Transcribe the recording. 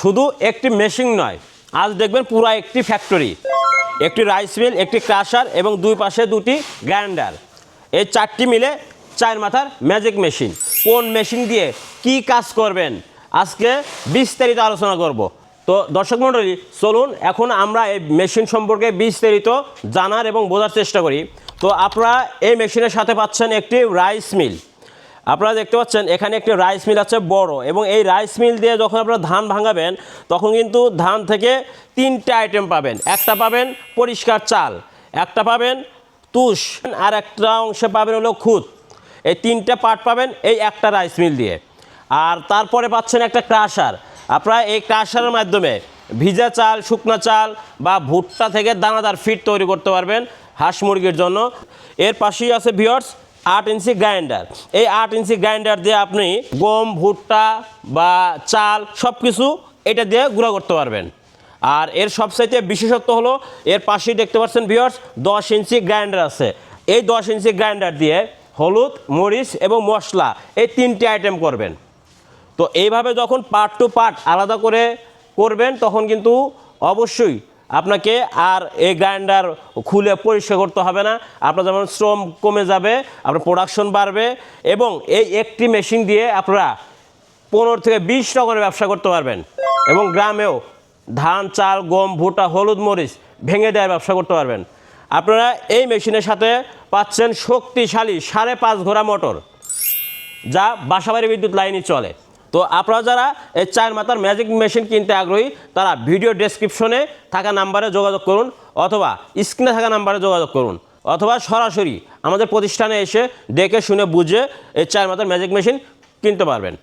শুধু একটি মেশিন নয়, আজ দেখবেন পুরো একটি ফ্যাক্টরি একটি রাইস মিল একটি ক্রাশার এবং দুই পাশে দুটি গ্রাইন্ডার এই চারটি মিলে চার মাথার ম্যাজিক মেশিন কোন মেশিন দিয়ে কি কাজ করবেন? আজকে বিস্তারিত আলোচনা করব। তো দর্শক মণ্ডলী, চলুন এখন আমরা এই মেশিন সম্পর্কে বিস্তারিত জানার এবং বোঝার চেষ্টা করি। তো আপনারা এই মেশিনের সাথে পাচ্ছেন একটি রাইস মিল আপনারা দেখতে পাচ্ছেন, এখানে একটি রাইস মিল আছে বড় এবং এই রাইস মিল দিয়ে যখন আপনারা ধান ভাঙাবেন, তখন কিন্তু ধান থেকে তিনটে আইটেম পাবেন। একটা পাবেন পরিষ্কার চাল, একটা পাবেন তুষ আর একটা অংশে পাবেন হলো খুদ। এই তিনটে পার্ট পাবেন এই একটা রাইস মিল দিয়ে। আর তারপরে পাচ্ছেন একটা ক্রাশার। আপনারা এই ক্রাশারের মাধ্যমে ভিজা চাল, শুকনো চাল বা ভুট্টা থেকে দানাদার ফিট তৈরি করতে পারবেন হাঁস মুরগির জন্য। এর পাশেই আছে ভিওর্স আট ইঞ্চি গ্রাইন্ডার। এই আট ইঞ্চি গ্রাইন্ডার দিয়ে আপনি গম, ভুট্টা বা চাল সব কিছু এটা দিয়ে গুঁড়া করতে পারবেন। আর এর সবচাইতে বিশেষত্ব হলো, এর পাশেই দেখতে পাচ্ছেন ভিওর্স দশ ইঞ্চি গ্রাইন্ডার আছে। এই দশ ইঞ্চি গ্রাইন্ডার দিয়ে হলুদ, মরিচ এবং মশলা এই তিনটি আইটেম করবেন। তো এইভাবে যখন পার্ট টু পার্ট আলাদা করে করবেন, তখন কিন্তু অবশ্যই আপনাকে আর এই গ্রাইন্ডার খুলে পরিষ্কার করতে হবে না। আপনার যেমন শ্রম কমে যাবে, আপনার প্রোডাকশন বাড়বে এবং এই একটি মেশিন দিয়ে আপনারা পনেরো থেকে বিশ রকমের ব্যবসা করতে পারবেন এবং গ্রামেও ধান, চাল, গম, ভুট্টা, হলুদ, মরিচ ভেঙে দেওয়ার ব্যবসা করতে পারবেন। আপনারা এই মেশিনের সাথে পাচ্ছেন শক্তিশালী সাড়ে পাঁচ ঘোড়া মোটর যা বাসাবাড়ি বিদ্যুৎ লাইনে চলে। তো আপনারা যারা এই চার মাথার ম্যাজিক মেশিন কিনতে আগ্রহী, তারা ভিডিও ডেসক্রিপশনে থাকা নাম্বারে যোগাযোগ করুন, অথবা স্ক্রিনে থাকা নাম্বারে যোগাযোগ করুন, অথবা সরাসরি আমাদের প্রতিষ্ঠানে এসে দেখে শুনে বুঝে এই চার মাথার ম্যাজিক মেশিন কিনতে পারবেন।